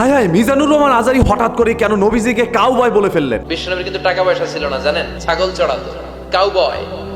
হায় হায়, মিজানুর রহমান আজারি হঠাৎ করে কেন নবীজিকে কাউ বয় বলে ফেললেন? বিশ্বনবীর কিন্তু টাকা পয়সা ছিল না, জানেন? ছাগল চড়াতো। কাউবয় কাউবয়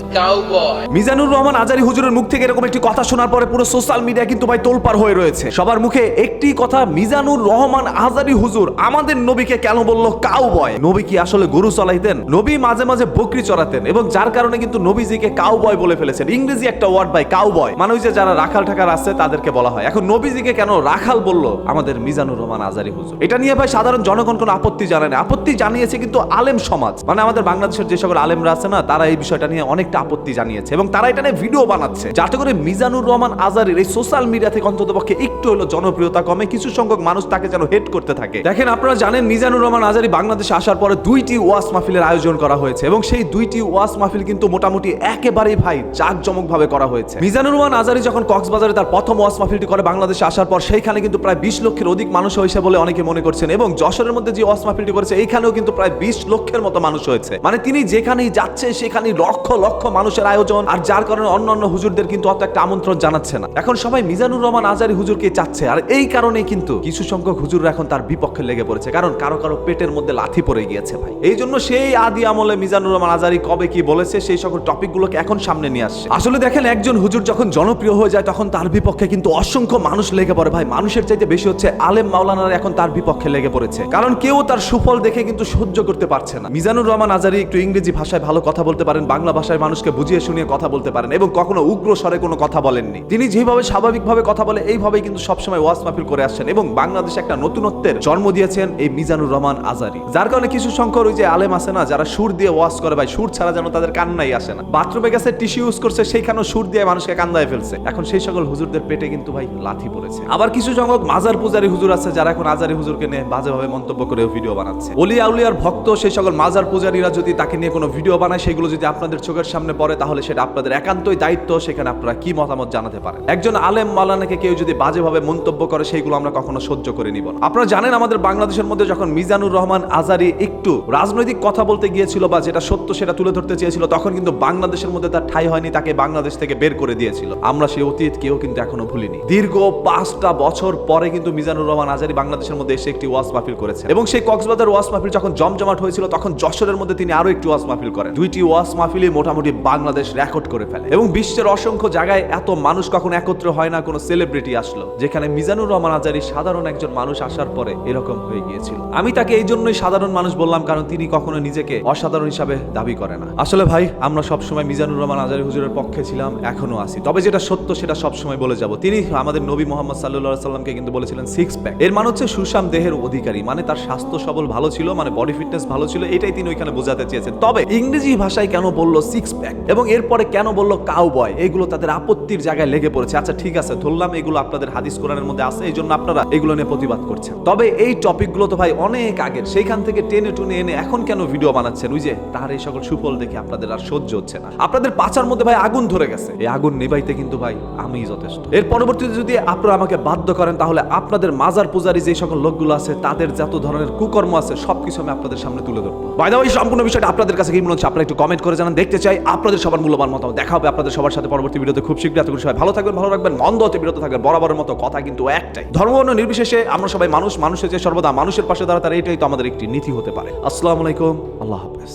মিজানুর রহমান আজারি হুজুরের মুখ থেকে এরকম একটি কথা শোনার পরে পুরো সোশ্যাল মিডিয়া কিন্তু ভাই তোলপার হয়ে রয়েছে। সবার মুখে একটি কথা, মিজানুর রহমান আজারি হুজুর আমাদের নবীকে কেন বলল কাউ বয় নবী কি আসলে গরু চলাইতেন? নবী মাঝে মাঝে বকরি চড়াতেন এবং যার কারণে কিন্তু নবীজিকে কাউ বয় বলে ফেলেছেন। ইংরেজি একটা ওয়ার্ড ভাই কাউ বয় মানে যে যারা রাখাল ঠাকার আছে, তাদেরকে বলা হয়। এখন নবীজিকে কেন রাখাল বলল আমাদের মিজানুর রহমান আজারি হুজুর? এটা নিয়ে ভাই সাধারণ জনগণ কোনো আপত্তি জানায় না। আপত্তি জানিয়েছে কিন্তু আলেম সমাজ। মানে আমাদের বাংলাদেশের যে সকল আলেমরা আছে না, তারা এই বিষয়টা নিয়ে অনেকটা আপত্তি জানিয়েছে এবং তারা এটা নিয়ে ভিডিও বানাচ্ছে। যাতে করে মিজানুর রহমান আজারের এই সোশ্যাল মিডিয়া থেকে অন্তত পক্ষে একটু হলো জনপ্রিয়তা কমে, কিছু সংখ্যক মানুষ তাকে যেন হেট করতে থাকে। দেখেন, আপনারা জানেন মিজানুর রহমান আজারি বাংলাদেশে আসার পরে দুইটি ওয়াস মাহফিলের আয়োজন করা হয়েছে এবং সেই দুইটি ওয়াস মাহফিল কিন্তু মোটামুটি একেবারেই ভাই জাঁকজমক ভাবে করা হয়েছে। মিজানুর রহমান আজারি যখন কক্সবাজারে তার প্রথম ওয়াস মাহফিলটি করে বাংলাদেশে আসার পর, সেইখানে কিন্তু প্রায় বিশ লক্ষের অধিক মানুষ হয়েছে বলে অনেকে মনে করছেন এবং যশোরের মধ্যে যে ওয়াস মাহফিলটি করেছে, এইখানেও কিন্তু প্রায় বিশ লক্ষের মতো মানুষ হয়েছে। মানে তিনি যেখানেই যাচ্ছে সেখানে লক্ষ লক্ষ মানুষের আয়োজন, আর যার কারণে অন্য অন্য হুজুরদের কিন্তু অত একটা আমন্ত্রণ জানাচ্ছে না। এখন সবাই মিজানুর রহমান আজারি হুজুরকে চাচ্ছে, আর এই কারণে কিন্তু কিছু সংখ্যক হুজুররা এখন তার বিপক্ষে লেগে পড়েছে, কারণ কারও কারও পেটের মধ্যে লাথি পড়ে গিয়েছে ভাই। এই জন্য সেই আদি আমলে মিজানুর রহমান আজারি কবে কি বলেছে, সেই সকল টপিকগুলোকে এখন সামনে নিয়ে আসছে। আসলে দেখেন, একজন হুজুর যখন জনপ্রিয় হয়ে যায়, তখন তার বিপক্ষে কিন্তু অসংখ্য মানুষ লেগে পড়ে ভাই। মানুষের চাইতে বেশি হচ্ছে আলেম মাওলানারা এখন তার বিপক্ষে লেগে পড়েছে, কারণ কেউ তার সুফল দেখে কিন্তু সহ্য করতে পারছে না। মিজানুর রহমান আজারি একটু ইংরেজি ভাষায় ভালো কথা বলতে পারেন, বাংলা ভাষায় মানুষকে বুঝিয়ে শুনিয়ে কথা বলতে পারেন এবং কখনো উগ্র স্বরে কোনো কথা বলেননি। তিনি যেভাবে স্বাভাবিকভাবে কথা বলে এইভাবে কিন্তু সবসময় ওয়াজ মাহফিল করে আসছেন এবং বাংলাদেশে একটা নতুনত্বের জন্ম দিয়েছেন এই মিজানুর রহমান আজারি। যার কারণে কিছু সংখ্যক ওই যে আলেম আছে না, যারা সুর দিয়ে ওয়াজ করে, ভাই, সুর ছাড়া যেন তাদের কান্নাই আসে না। বাথরুমে গেছে, টিস্যু ইউজ করছে, সেইখানেও সুর দিয়ে মানুষকে কান্দায় ফেলছে। এখন সেই সকল হুজুরদের পেটে কিন্তু, ভাই, লাথি পড়েছে। আবার কিছু সংখ্যক মাজার পূজারি হুজুর আছে, যারা এখন আজারি হুজুরকে নিয়ে বাজেভাবে মন্তব্য করে ভিডিও বানাচ্ছে। অলি আউলিয়ার ভক্ত, সেই সকল মাজার পূজারীরা যদি তাকে নিয়ে কোনো ভিডিও বানায়, সেগুলো যদি আপনাদের চোখের সামনে পড়ে, তাহলে সেটা আপনাদের একান্তই দায়িত্ব, সেখানে আপনারা কি মতামত জানাতে পারেন? একজন আলেম মালানাকে কেউ যদি বাজেভাবে মন্তব্য করে, সেইগুলো আমরা কখনো সহ্য করে নিব আপনারা জানেন আমাদের বাংলাদেশের মধ্যে যখন মিজানুর রহমান আজারি একটু রাজনৈতিক কথা বলতে গিয়েছিল বা যেটা সত্য সেটা তুলে ধরতে চেয়েছিল, তখন কিন্তু বাংলাদেশের মধ্যে তার ঠাই হয়নি, তাকে বাংলাদেশ থেকে বের করে দিয়েছিল। আমরা সেই অতীত কেউ কিন্তু এখনও ভুলিনি। দীর্ঘ পাঁচটা বছর পরে কিন্তু মিজানুর রহমান আজারি বাংলাদেশের মধ্যে এসে একটি ওয়াস মাহফিল করেছে এবং সেই কক্সবাজার ওয়াস মাহফিল যখন জমজমাট হয়েছিল, তখন যশোরের মধ্যে তিনি আরও একটি ওয়াস মাহফিল করেন। দুইটি ওয়াস মাহফিলই মোটামুটি বাংলাদেশ রেকর্ড করে ফেলে। এবং বিশ্বের অসংখ্য জায়গায় এত মানুষ কখন একত্র হয় না, কোনো সেলিব্রিটি আসলো। যেখানে মিজানুর রহমান আজারি সাধারণ একজন মানুষ আসার পরে এরকম হয়ে গিয়েছিল। আমি তাকে এই জন্যই সাধারণ মানুষ বললাম, কারণ তিনি কখনো নিজেকে অসাধারণ হিসাবে দাবি করে না। আসলে ভাই, আমরা সবসময় মিজানুর রহমান আজারি হুজুরের পক্ষে ছিলাম, এখনও আছি। তবে যেটা সত্য, সেটা সবসময় বলে যাব। তিনি আমাদের নবী মোহাম্মদ সাল্লাহ সাল্লামকে কিন্তু বলেছিলেন সিক্স প্যাক এর মানে হচ্ছে সুষাম দেহের অধিকারী মানে তার স্বাস্থ্য সবল ভালো ছিল মানে বডি ফিটনেস ভালো ছিল, এটাই তিনি ওইখানে বোঝাতে চেয়েছেন। তবে ইংরেজি ভাষায় কেন বলল সিক্স প্যাক এবং এরপরে কেন বলল কাউ বয় এগুলো তাদের আপত্তির জায়গায় লেগে পড়েছে। আচ্ছা ঠিক আছে, ধরলাম এগুলো আপনাদের হাদিস কোরআনের মধ্যে আছে এই জন্য আপনারা এগুলো নিয়ে প্রতিবাদ করছেন। তবে এই টপিকগুলো তো ভাই অনেক আগের। সেইখান থেকে টেনে টুনে এনে এখন কেন ভিডিও বানাচ্ছেন? ওই যে তার এই সকল সুফল দেখে আপনাদের আর সহ্য হচ্ছে না। আপনাদের পাচার মধ্যে ভাই আগুন ধরে গেছে। এই আগুন নেবাইতে কিন্তু ভাই আমি যথেষ্ট। এর পরবর্তীতে যদি আপনারা আমাকে বাধ্য করেন, তাহলে আপনাদের মাজার পূজারি যে সকল লোকগুলো আছে, তাদের যত ধরনের কুকর্ম আছে, সবকিছু আমি আপনাদের সামনে তুলে ধরবো। বাইদা ওই সম্পূর্ণ বিষয়টা আপনাদের কাছে কি মনে হচ্ছে? আপনারা একটু কমেন্ট করে জানান। দেখতে চাই আপনাদের সবার মূল্যবান মতামত দেখা হবে আপনাদের সবার সাথে পরবর্তী ভিডিওতে খুব শীঘ্রই। এতক্ষণ সবাই ভালো থাকবেন, ভালো রাখবেন, মন্দ হতে বিরত থাকবেন, বরাবরের মতো কথা কিন্তু একটাই। ধর্ম বর্ণ নির্বিশেষে আমরা সবাই মানুষ, মানুষের যে সর্বদা মানুষের পাশে দাঁড়া তার এটাই তো আমাদের একটি নীতি হতে পারে। আসসালামু আলাইকুম, আল্লাহ হাফেজ।